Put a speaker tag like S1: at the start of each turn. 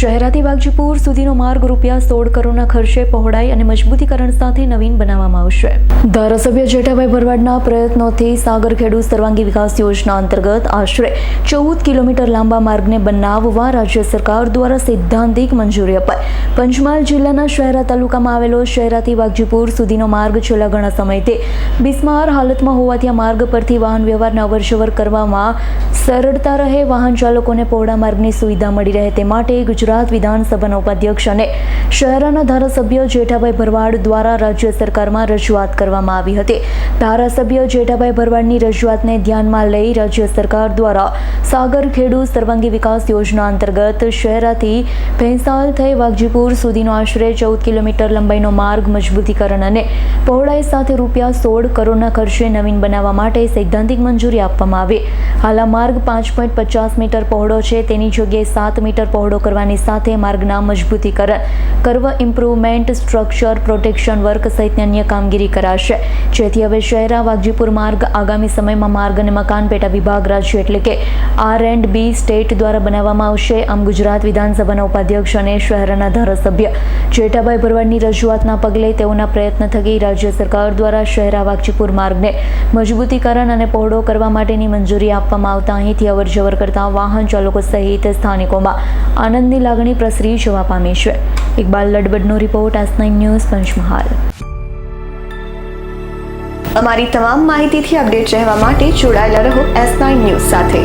S1: શહેરાથી બાગજીપુર સુધીનો માર્ગ રૂપિયા સોળ કરોડના ખર્ચે પહોળાઈ અને મજબૂતીકરણ સાથે નવીન બનાવવામાં આવશે. ધારાસભ્ય જેઠાભાઈ ભરવાડના પ્રયત્નોથી સાગરખેડુ સર્વાંગી વિકાસ યોજના અંતર્ગત આશરે ચૌદ કિલોમીટર લાંબા માર્ગને બનાવવા રાજ્ય સરકાર દ્વારા સૈદ્ધાંતિક મંજૂરી અપાઈ. પંચમહાલ જિલ્લાના શહેરા તાલુકામાં આવેલો શહેરાથી બાગજીપુર સુધીનો માર્ગ છેલ્લા ઘણા સમયથી બિસ્માર હાલતમાં હોવાથી આ માર્ગ પરથી વાહન વ્યવહારને અવરજવર કરવામાં સરળતા રહે, વાહન ચાલકોને પહોળા માર્ગની સુવિધા મળી રહે તે માટે ગુજરાત વિધાનસભાના ઉપાધ્યક્ષ અને શહેરાના ધારાસભ્ય જેઠાભાઈ ભરવાડ દ્વારા રાજ્ય સરકારમાં રજૂઆત કરવામાં આવી હતી. ધારાસભ્ય જેઠાભાઈ ભરવાડની રજૂઆતને ધ્યાનમાં લઈ રાજ્ય સરકાર દ્વારા સાગર ખેડૂ સર્વાંગી વિકાસ યોજના અંતર્ગત શહેરાથી ભેંસાલ થઈ વાઘજીપુર સુધીનો આશરે ચૌદ કિલોમીટર લંબાઈનો માર્ગ મજબૂતીકરણ અને પહોળાઈ સાથે રૂપિયા સોળ કરોડના ખર્ચે નવીન બનાવવા માટે સૈદ્ધાંતિક મંજૂરી આપવામાં આવી. હાલ માર્ગ પાંચ પોઈન્ટ પચાસ મીટર પહોળો છે. તેની જગ્યાએ સાત મીટર પહોળો કરવાની સાથે માર્ગના મજબૂતીકરણ, curve improvement, structure protection work સહિતની અન્ય કામગીરી કરાશે. જેથી હવે શહેરા વાઘજીપુર માર્ગ આગામી સમયમાં માર્ગ અને મકાન પેટા વિભાગ રાજ્ય એટલે કે આર એન્ડ બી સ્ટેટ દ્વારા બનાવવામાં આવશે. આમ ગુજરાત વિધાનસભાના ઉપાધ્યક્ષ અને શહેરના ધારાસભ્ય જેઠાભાઈ ભરવાડની રજૂઆતના પગલે તેઓના પ્રયત્ન થકી રાજ્ય સરકાર દ્વારા શહેરા વાઘજીપુર માર્ગને મજબૂતીકરણ અને પહોળો કરવા માટેની મંજૂરી આપવામાં આવતા અહીંથી અવરજવર કરતા વાહન ચાલકો સહિત સ્થાનિકોમાં આનંદની લાગણી પ્રસરી જવા પામી છે. ઇકબાલ લડબડનો રિપોર્ટ આસ નાઇન ન્યૂઝ પંચમહાલ.
S2: અમારી તમામ માહિતીથી અપડેટ રહેવા માટે જોડાયેલા રહો એસ નાઇન ન્યૂઝ સાથે.